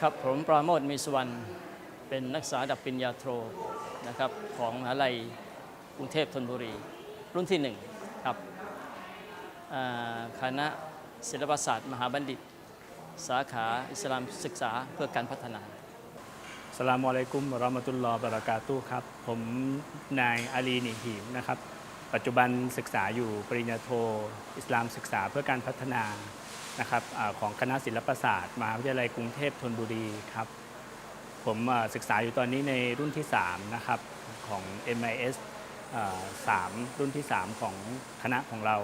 ครับผมปราโมทมีสวรรณเป็นนักศึกษาดับปริญญาโทนะครับของมหาลัยกรุงเทพธนบุรี รุ่นที่หนึ่งครับคณะศิลปศาสตร์ มหาบัณฑิต สาขาอิสลามศึกษาเพื่อการพัฒนาสลามอะลัยกุมวะเราะมะตุลลอฮ์บะเราะกาตุฮ์ครับ ผมนายอาลีนิหิมนะครับ ปัจจุบันศึกษาอยู่ปริญญาโท อิสลามศึกษาเพื่อการพัฒนานะครับอาของคณะศิลปศาสตร์มหาวิทยาลัยกรุงเทพธนบุรีครับ ผมอ่าศึกษาอยู่ตอนนี้ในรุ่นที่ 3 นะครับ ของ MIS อ่า3รุ่นที่ 3 ของคณะของเรา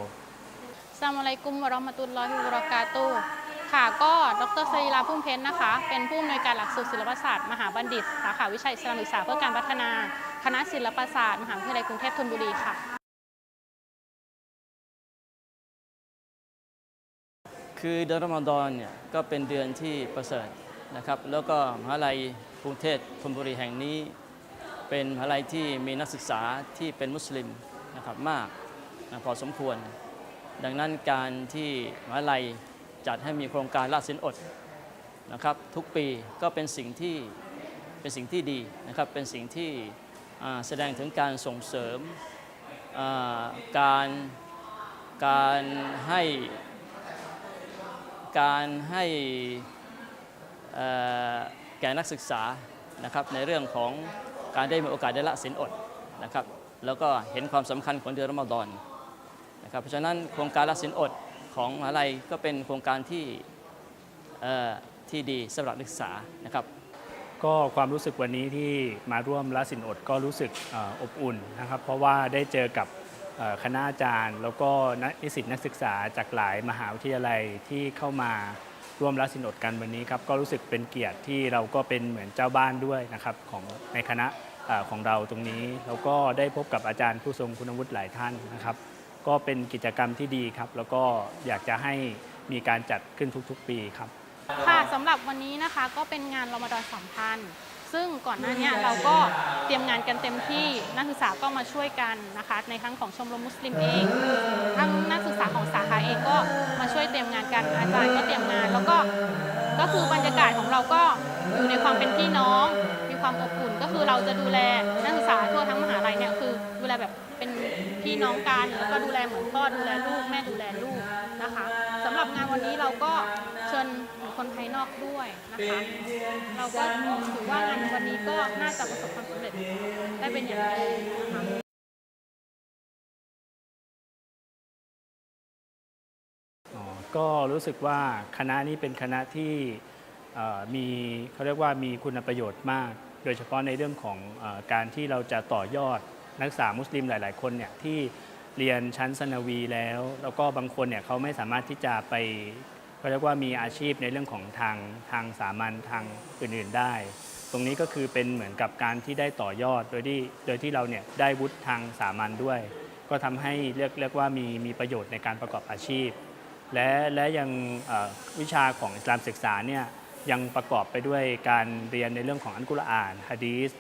สลามอะลัยกุมวะเราะมะตุลลอฮิวะบะเราะกาตุฮ์ ค่ะก็ดรสรีลาพุ่มเพ้นนะคะ เป็นผู้อำนวยการหลักสูตรศิลปศาสตร์มหาบัณฑิต สาขาวิชาอิสลามศึกษาเพื่อการพัฒนา คณะศิลปศาสตร์ มหาวิทยาลัยกรุงเทพธนบุรีค่ะ คือเดือนรอมฎอนเนี่ยก็เป็นเดือนที่ประเสริฐนะครับ แล้วก็มหาลัยกรุงเทพธนบุรีแห่งนี้ เป็นมหาลัยที่มีนักศึกษาที่เป็นมุสลิมนะครับมากนะพอสมควร ดังนั้นการที่มหาลัย จัดให้มีโครงการละสินอดนะครับทุกปีก็เป็นสิ่งที่เป็นสิ่งที่ดีนะครับเป็นสิ่งที่แสดงถึงการส่งเสริมการการให้การให้แก่นักศึกษานะครับในเรื่องของการได้มีโอกาสได้ละสินอดนะครับแล้วก็เห็นความสำคัญของเดือนรอมฎอนนะครับเพราะฉะนั้นโครงการละสินอด ของมหาลัยก็เป็นโครงการที่ที่ดีสำหรับนักศึกษานะครับ ก็ความรู้สึกวันนี้ที่มาร่วมละสินอดก็รู้สึกออบอุ่นนะครับ เพราะว่าได้เจอกับคณะอาจารย์ แล้วก็นักนิสิตนักศึกษาจากหลายมหาวิทยาลัยที่เข้ามาร่วมละสินอดกันวันนี้ครับก็รู้สึกเป็นเกียรติที่เราก็เป็นเหมือนเจ้าบ้านด้วยนะครับของในคณะอ่อของเราตรงนี้แล้วก็ได้พบกับอาจารย์ผู้ทรงคุณวุฒิหลายท่านนะครับ ก็เป็นกิจกรรมที่ดีครับ แล้วก็อยากจะให้มีการจัดขึ้นทุกๆ ปีครับ ค่ะสำหรับวันนี้นะคะก็เป็นงานรอมฎอนสัมพันธ์ ซึ่งก่อนหน้าเนี้เราก็เตรียมงานกันเต็มที่นักศึกษาก็มาช่วยกันนะคะ ในทั้งของชมรมมุสลิมเองทั้งนักศึกษาของสาขาเองก็มาช่วยเตรียมงานกันอาจารย์ก็เตรียมงานแล้วก็ก็คือบรรยากาศของเราก็อยู่ในความเป็นพี่น้องมี ความอบอุ่นก็คือเราจะดูแลนักศึกษาทั่วทั้งมหาลัยเนี่ยคือดูแลแบบเป็นพี่น้องกันแล้วก็ดูแลเหมือนพ่อดูแลลูกแม่ดูแลลูกนะคะสำหรับงานวันนี้เราก็เชิญคคลภายนอกด้วยนะคะ เราก็ถือว่างานวันนี้ก็น่าจะประสบความสำเร็จได้เป็นอย่างดีนะคะอ๋อก็รู้สึกว่าคณะนี้เป็นคณะที่มีเขาเรียกว่ามีคุณประโยชน์มาก โดยเฉพาะในเรื่องของอการที่เราจะต่อยอดนักศึกษามุสลิมหลาย ๆ คนเนี่ยที่เรียนชั้นสนวีแล้ว แล้วก็บางคนเนี่ยเขาไม่สามารถที่จะไปเขาเรียกว่ามีอาชีพในเรื่องของทางทางสามัญทางอื่น ๆ ได้ ตรงนี้ก็คือเป็นเหมือนกับการที่ได้ต่อยอดโดยที่โดยที่เราเนี่ยได้วุฒิทางสามัญด้วย ก็ทำให้เรียกเรียกว่ามีมีประโยชน์ในการประกอบอาชีพ และและยังวิชาของอิสลามศึกษาเนี่ย ยังประกอบไปด้วยการเรียนในเรื่องของอัลกุรอานฮะดีษ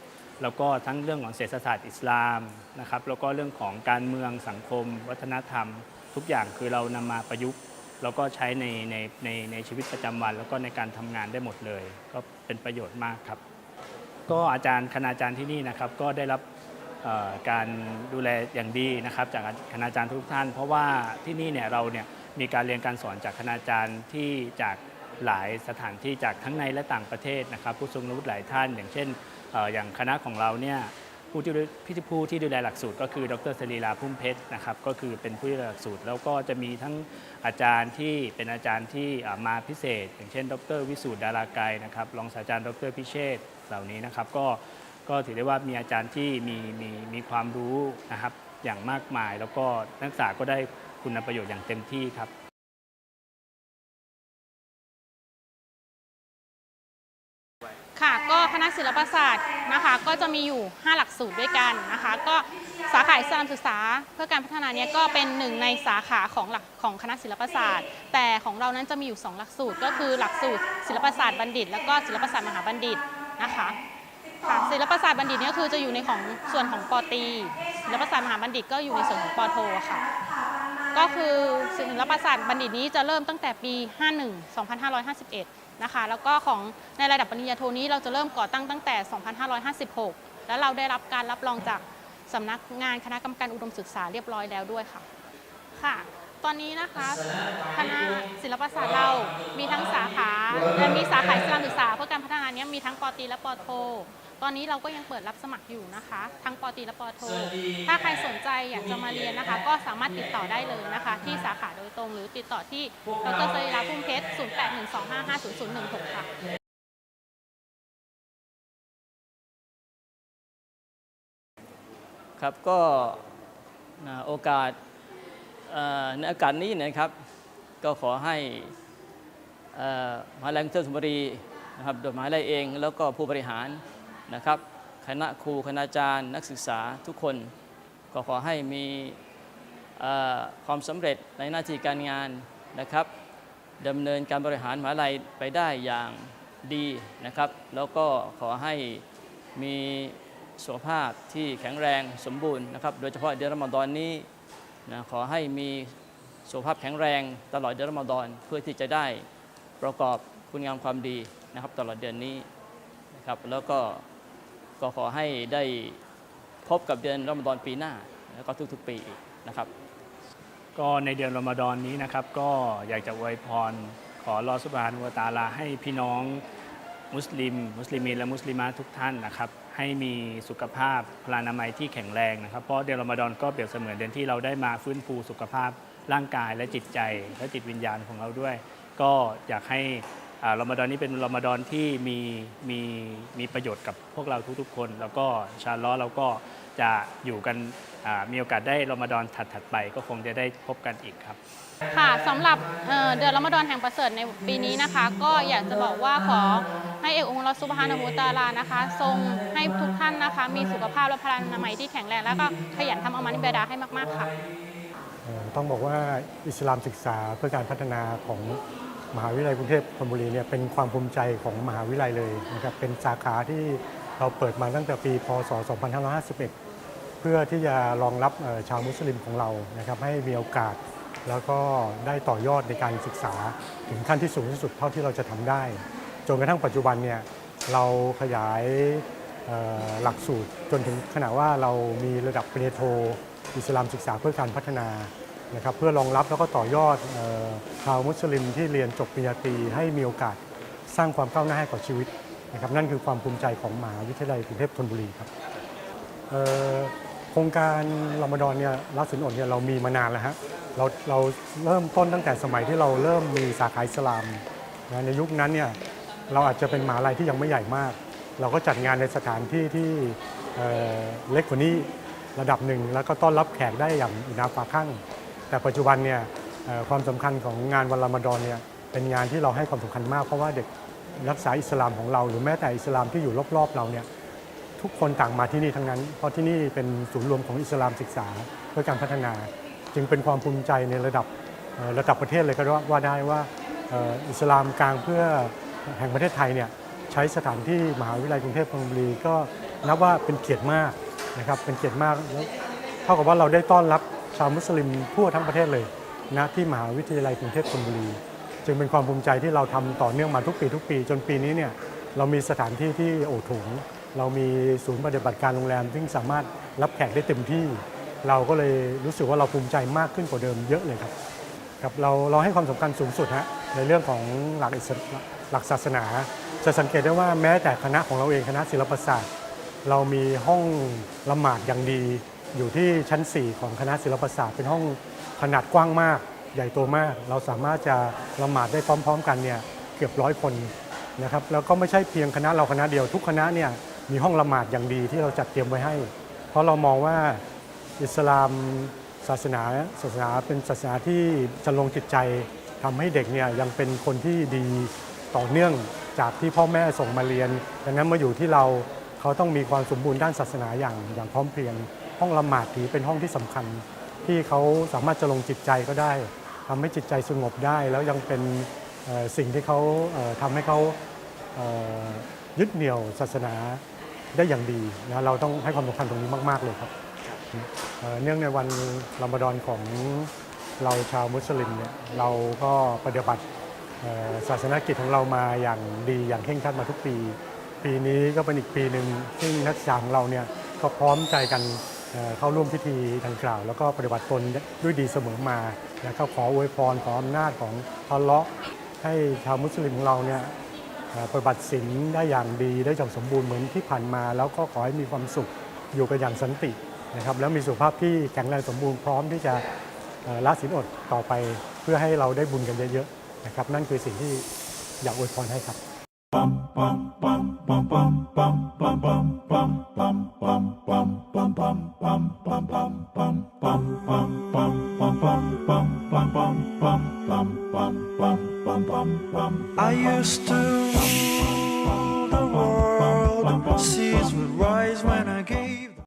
แล้วก็ทั้งเรื่องของเศรษฐศาสตร์อิสลามนะครับแล้วก็เรื่องของการเมืองสังคม วัฒนธรรม ทุกอย่างคือเรานำมาประยุกต์ แล้วก็ใช้ในในในในชีวิตประจำวัน แล้วก็ในการทำงานได้หมดเลย ก็เป็นประโยชน์มากครับ ก็อาจารย์คณาจารย์ที่นี่นะครับก็ได้รับการดูแลอย่างดีนะครับ จากคณาจารย์ทุกท่าน เพราะว่าที่นี่เนี่ยเราเนี่ยมีการเรียนการสอนจากคณาจารย์ที่จาก หลายสถานที่จากทั้งในและต่างประเทศนะครับผู้ทรงคุณวุฒิหลายท่าน อย่างเช่นอย่างคณะของเราเนี่ยผู้ที่พิธีผู้ที่ดูแลหลักสูตร ก็คือดรสรีลาพุ่มเพชรนะครับก็คือเป็นผู้ดูแลหลักสูตร แล้วก็จะมีทั้งอาจารย์ที่เป็นอาจารย์ที่มาพิเศษ อย่างเช่น ดร วิสูตรดาราไกรนะครับรองศาสตราจารย์ดรพิเชษเหล่านี้นะครับก็ก็ถือได้ว่ามีอาจารย์ที่มีมีมีความรู้นะครับอย่างมากมาย แล้วก็นักศึกษาก็ได้คุณประโยชน์อย่างเต็มที่ครับ ศิลปศาสตร์นะคะ ก็จะมีอยู่ 5 หลักสูตรด้วยกันนะคะ ก็สาขาอิสลามศึกษาเพื่อการพัฒนาเนี้ยก็เป็นหนึ่งในสาขาของหลักของคณะศิลปศาสตร์ แต่ของเรานั้นจะมีอยู่ 2 หลักสูตร ก็คือหลักสูตรศิลปศาสตร์บัณฑิต แล้วก็ศิลปศาสตร์มหาบัณฑิตนะคะค่ะศิลปศาสตร์บัณฑิตเนี่ยคือจะอยู่ในของส่วนของปอตีศิลปศาสตร์มหาบัณฑิตก็อยู่ในส่วนของปอโทค่ะ ก็คือศิลปศาสตร์บัณฑิตนี้จะเริ่มตั้งแต่ปี 51 2551 นะคะ แล้วก็ของในระดับปริญญาโทนี้เราจะเริ่มก่อตั้งตั้งแต่ 2556 แล้วเราได้รับการรับรองจากสำนักงานคณะกรรมการอุดมศึกษาเรียบร้อยแล้วด้วยค่ะ ค่ะ ตอนนี้นะคะคณะศิลปศาสตร์เรามีทั้งสาขาและมีสาขาอิสลามศึกษา เพื่อการพัฒนาเนี้ยมีทั้งปอตีและปอโท ตอนนี้เราก็ยังเปิดรับสมัครอยู่นะคะ ทั้งปอตรีและปอโท ถ้าใครสนใจอยากจะมาเรียนนะคะ ก็สามารถติดต่อได้เลยนะคะ ที่สาขาโดยตรงหรือติดต่อที่ดรสรีราพุ่มเพชร 0812555016 ค่ะครับก็นะโอกาสเอ่อในโอกาสนี้นะครับ ก็ขอให้เอ่อมหาวิทยาลัยกรุงเทพธนบุรีนะครับโดยมหาวิทยาลัยเอง แล้วก็ผู้บริหาร นะครับ คณะครูคณาจารย์ นักศึกษาทุกคน ก็ขอให้มีความสำเร็จในหน้าที่การงานนะครับดำเนินการบริหารมหาวิทยาลัยไปได้อย่างดีนะครับ แล้วก็ขอให้มีสุขภาพที่แข็งแรงสมบูรณ์นะครับ โดยเฉพาะเดือนรอมฎอนนี้นะขอให้มีสุขภาพแข็งแรงตลอดเดือนรอมฎอนเพื่อที่จะได้ประกอบคุณงามความดีนะครับ ตลอดเดือนนี้นะครับ แล้วก็ ก็ขอให้ได้พบกับเดือนรอมฎอนปีหน้า แล้วก็ทุกๆปีอีกนะครับ ก็ในเดือนรอมฎอนนี้นะครับ ก็อยากจะอวยพรขอรอสุบฮานุวตาลาให้พี่น้องมุสลิม มุสลิมีและมุสลิมาทุกท่านนะครับ ให้มีสุขภาพพลานามัยที่แข็งแรงนะครับ เพราะเดือนรอมฎอนก็เปรียบเสมือนเดือนที่เราได้มาฟื้นฟูสุขภาพร่างกายและจิตใจ และจิตวิญญาณของเราด้วย ก็อยากให้ รอมฎอนนี้เป็นรอมฎอนที่มีมีมีประโยชน์กับพวกเราทุกๆคน แล้วก็อินชาอัลล้อฮ์เราก็จะอยู่กันอ่ามีโอกาสได้รอมฎอนถัดๆไป ก็คงจะได้พบกันอีกครับ ค่ะสำหรับเอ่อเดือนรอมฎอนแห่งประเสริฐในปีนี้นะคะ ก็อยากจะบอกว่าขอให้เอกองค์ลอฮ์ซุบฮานะฮูวะตะอาลานะคะ ทรงให้ทุกท่านนะคะ มีสุขภาพและพลานามัยที่แข็งแรง แล้วก็ขยันทำอามันอิบาดาให้มาก ๆ ค่ะเอ่อต้องบอกว่าอิสลามศึกษาเพื่อการพัฒนาของ มหาวิทยาลัยกรุงเทพธนบุรีเนี่ยเป็นความภูมิใจของมหาวิทยาลัยเลยนะครับเป็นสาขาที่เราเปิดมาตั้งแต่ปี พศ 2551 เพื่อที่จะรองรับชาวมุสลิมของเรานะครับให้มีโอกาส แล้วก็ได้ต่อยอดในการศึกษาถึงขั้นที่สูงที่สุดเท่าที่เราจะทำได้จนกระทั่งปัจจุบันเนี่ยเราขยายหลักสูตรจนถึงขนาดว่าเรามีระดับปริญญาโท อิสลามศึกษาเพื่อการพัฒนา นะครับเพื่อรองรับแล้วก็ต่อยอดชาวมุสลิมที่เรียนจบปริญญาตรีให้มีโอกาสสร้างความก้าวหน้าให้กับชีวิตนะครับนั่นคือความภูมิใจของมหาวิทยาลัยกรุงเทพธนบุรีครับโครงการรอมฎอนเนี่ยรัสินอดเนี่ยเรามีมานานแล้วฮะเราเราเริ่มต้นตั้งแต่สมัยที่เราเริ่มมีสาขาอิสลามนะในยุคนั้นเนี่ยเราอาจจะเป็นมหาลัยที่ยังไม่ใหญ่มาก เราก็จัดงานในสถานที่ที่เเล็กกว่านี้ระดับหนึ่งแล้วก็ต้อนรับแขกได้อย่างอินาฟาข้าง แต่ปัจจุบันเนี่ยความสำคัญของงานวันรอมฎอนเนี่ยเป็นงานที่เราให้ความสำคัญมากเพราะว่าเด็กรักษาอิสลามของเรา หรือแม้แต่อิสลามที่อยู่รอบๆเราเนี่ยทุกคนต่างมาที่นี่ทั้งนั้น เพราะที่นี่เป็นศูนย์รวมของอิสลามศึกษาเพื่อการพัฒนา จึงเป็นความภูมิใจในระดับระดับประเทศเลยก็ว่าได้ว่าอิสลามกลางเพื่อแห่งประเทศไทยเนี่ยใช้สถานที่มหาวิทยาลัยกรุงเทพธนบุรีก็นับว่าเป็นเกียรติมากนะครับเป็นเกียรติมากเท่ากับว่าเราได้ต้อนรับ ชาวมุสลิมทั่วทั้งประเทศเลยนะที่มหาวิทยาลัยกรุงเทพธนบุรี จึงเป็นความภูมิใจที่เราทำต่อเนื่องมาทุกปีทุกปี จนปีนี้เนี่ยเรามีสถานที่ที่โอโถงเรามีศูนย์ปฏิบัติการโรงแรมซึ่งสามารถรับแขกได้เต็มที่ เราก็เลยรู้สึกว่าเราภูมิใจมากขึ้นกว่าเดิมเยอะเลยครับครับเราเราให้ความสำคัญสูงสุดฮะในเรื่องของหลักหลักศาสนา จะสังเกตได้ว่าแม้แต่คณะของเราเองคณะศิลปศาสตร์ เรามีห้องละหมาดอย่างดี อยู่ที่ชั้น 4 ของคณะศิลปศาสตร์เป็นห้องขนาดกว้างมาก ใหญ่โตมาก เราสามารถจะละหมาดได้พร้อม ๆ กันเนี่ยเกือบร้อยคนนะครับแล้วก็ไม่ใช่เพียงคณะเราคณะเดียวทุกคณะเนี่ยมีห้องละหมาดอย่างดีที่เราจัดเตรียมไว้ให้ เพราะเรามองว่าอิสลามศาสนาศาสนาเป็นศาสนาที่จะลงจิตใจทำให้เด็กเนี่ยยังเป็นคนที่ดีต่อเนื่องจากที่พ่อแม่ส่งมาเรียนดังนั้นมาอยู่ที่เราเขาต้องมีความสมบูรณ์ด้านศาสนาอย่างอย่างพร้อมเพรียง ห้องละหมาดถือเป็นห้องที่สำคัญ ที่เขาสามารถจะลงจิตใจก็ได้ทำให้จิตใจสงบได้ แล้วยังเป็นสิ่งที่เขาเอ่อทำให้เขายึดเหนี่ยวศาสนาได้อย่างดีนะเราต้องให้ความสำคัญตรงนี้มาก ๆ เลยครับเนื่องในวันรอมฎอนของเราชาวมุสลิมเนี่ยเราก็ปฏิบัติศาสนกิจของเรามาอย่างดีอย่างเคร่งครัดมาทุกปี ปีนี้ก็เป็นอีกปีหนึ่งซึ่งนักศึกษาของเราเนี่ยก็พร้อมใจกัน เข้าร่วมพิธีดังกล่าว แล้วก็ปฏิบัติตนด้วยดีเสมอมานะครับขออวยพรขออำนาจของอัลเลาะห์ให้ชาวมุสลิมของเราเนี่ยปฏิบัติศีลได้อย่างดีได้อย่างสมบูรณ์เหมือนที่ผ่านมา แล้วก็ขอให้มีความสุขอยู่กันอย่างสันตินะครับแล้วมีสุขภาพที่แข็งแรงสมบูรณ์พร้อมที่จะละศีลอดต่อไป เพื่อให้เราได้บุญกันเยอะๆนะครับนั่นคือสิ่งที่อยากอวยพรให้ครับ I used to